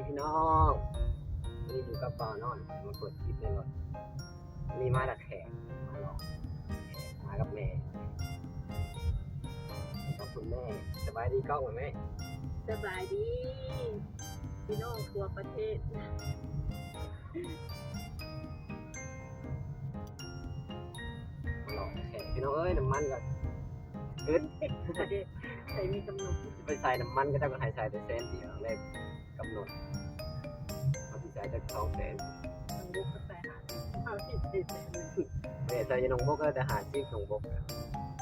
ดีพี่น้องวันนี้อยู่กับปอนอนมาเปิดคลิปในรถวันนี้มาดักแขกมาหลอกแขกมากับแม่ขอบคุณแม่สบายดีกล้องไหมแม่สบายดี พี่น้องทั่วประเทศมาหลอกแขกพี่น้องเอ้ยน้ำมันก็ขึ้นประเทศใครมีกำหนดไปใส่น้ำมันก็จะก็ให้ใส่แต่เส้นเดียวเลข กำหนดเอาไปใส่จากสองเส้นทางบุกก็ใส่หาเอาที่ติดเลยแม่ใส่ยานงบกก็จะหาซีกนงบกอะ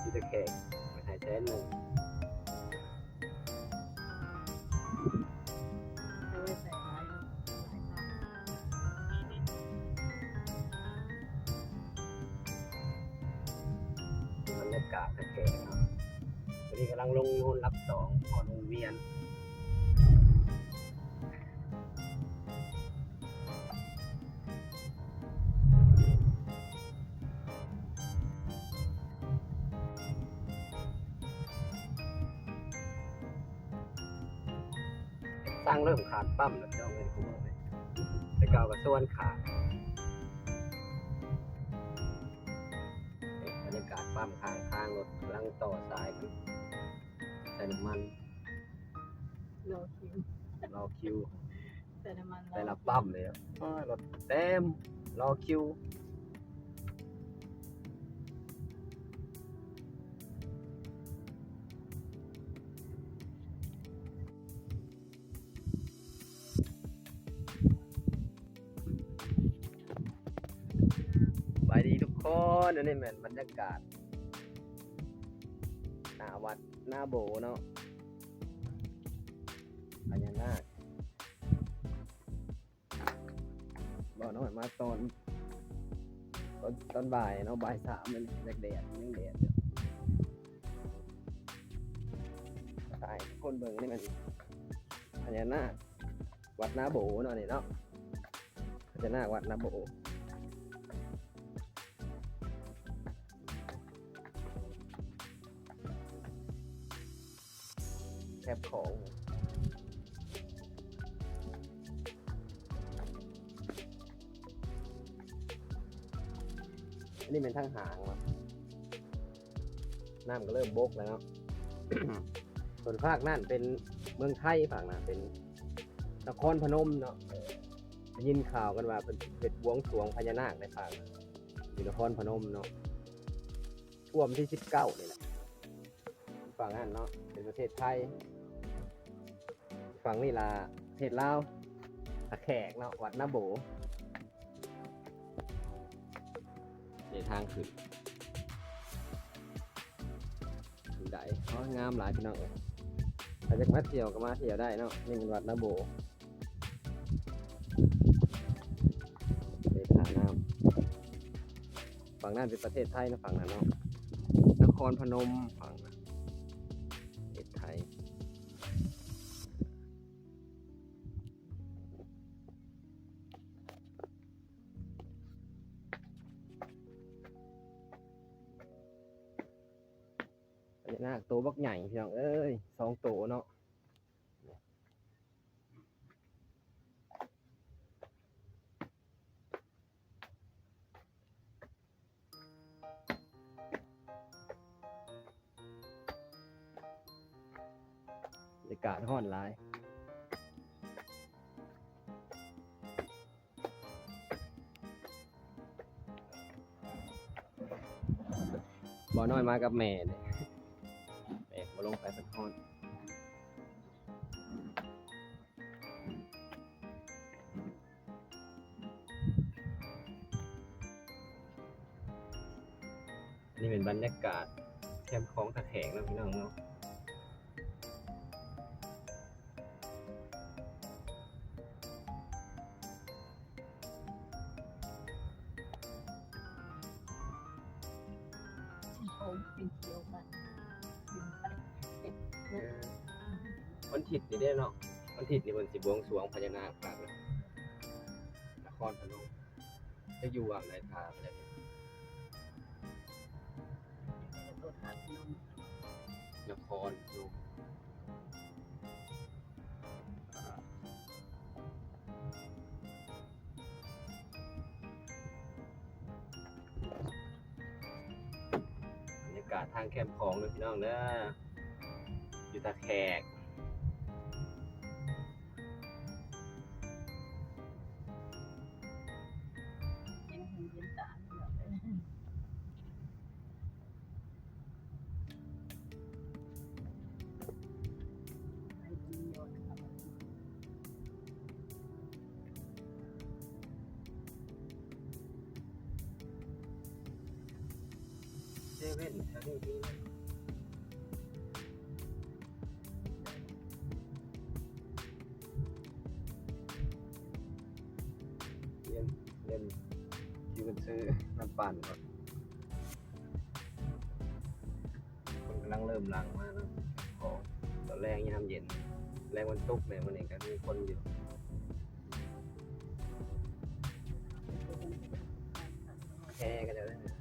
ที่ตะแขกไปให้เส้นหนึ่งเอาไว้ใส่หลายหลายครั้งบรรยากาศตะแขกเนาะวันนี้กำลังลงโน่นรับสองพอลงเวียน สร้างเริ่มขาดปั้มแล้วเจ้าเงินกูบอกเลยแต่เก่ากับส่วนขาดบรรยากาศปั้มข้างข้างรถกำลังต่อสายกันใส่น้ำมันรอคิวรอคิวใส่น้ำมันแต่ละปั้มเลยอะรถเต็มรอคิว ไปดีทุกคนอันนี้เหมือนบรรยากาศหน้าวัดหน้าโบเนาะพญานาคบอกน้องใหม่มาตอนตอนตอนบ่ายเนาะบ่ายสามมันแดดแดดยังแดดอยู่ตายคนเบิ่งนี่มันพญานาควัดหน้าโบเนาะนี่เนาะพญานาควัดหน้าโบ แคบของอันนี้เป็นทางหางว่ะน้ำก็เริ่มบกแล้ว ส่วนภาคนั่นเป็นเมืองไทยภาคนั้นเป็นนครพนมเนาะได้ยินข่าวกันว่าเป็นเป็นบวงสรวงพญานาคในภาคนั้นอยู่นครพนมเนาะท่วมที่สิบเก้านี่แหละฝั่งนั้นเนาะเป็นประเทศไทย ฝั่งนี่ล่ะประเทศลาวตะแขกเนาะวัดนาโบในทางขึ้นถึงได้อ๋องามหลายพี่น้องเอ้ยถ้าจจะมาเที่ยวก็มาเที่ยวได้เนาะนี่เป็นวัดนาโบในท่าน้ำฝั่งนั้นเป็นประเทศไทยนะฝั่งนั้นเนาะนครพนมฝั่งนั้น นาคตัวบักใหญ่พี่น้องเอ้ยสองตัวเนาะบรรยากาศห้อนหลายบ่อน้อยมากับแม่เนี่ย นี่เป็นบรรยากาศแคมป์ของตะแขงนะพี่น้องเนาะเขาเป็นเขียวกันวันถิดนี่ได้เนาะวันถิดนี่มันสิบวงสวงพญานาคปากนครพนมจะอยู่อ่างไหนทางอะไร ดพระนมครพนมบรรยากาศทางแคมป์ของเลยพี่น้องเนอะอยู่ตาแขก เว่นแถวนี้มีไหมเรียนเรียนอยู่กันซื้อน้ำปั่นครับคนกำลังเริ่มหลังมาเนาะของตอนแรกยามเย็น แรงวันตุกเนี่ยมันเองก็มีคนอยู่แค่กันเลยนะ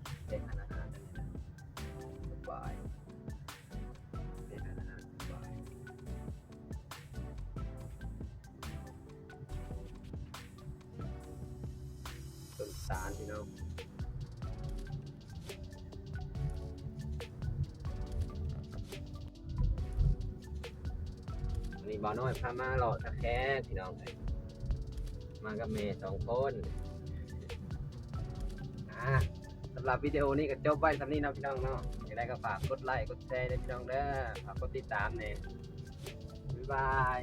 สารพี่น้องนนี้บ่าวน้อยพามาหล่อตะแคงพี่น้องเอ้ยมากับเมย์สองคนอ่าสำหรับวิดีโอนี้ก็จบไว้สำนี้นะพี่น้องเนาะอยังไงก็ฝากกดไลค์กดแชร์ด้วยพี่น้องเด้อฝากกดติดตามเนี่ยบ๊ายบาย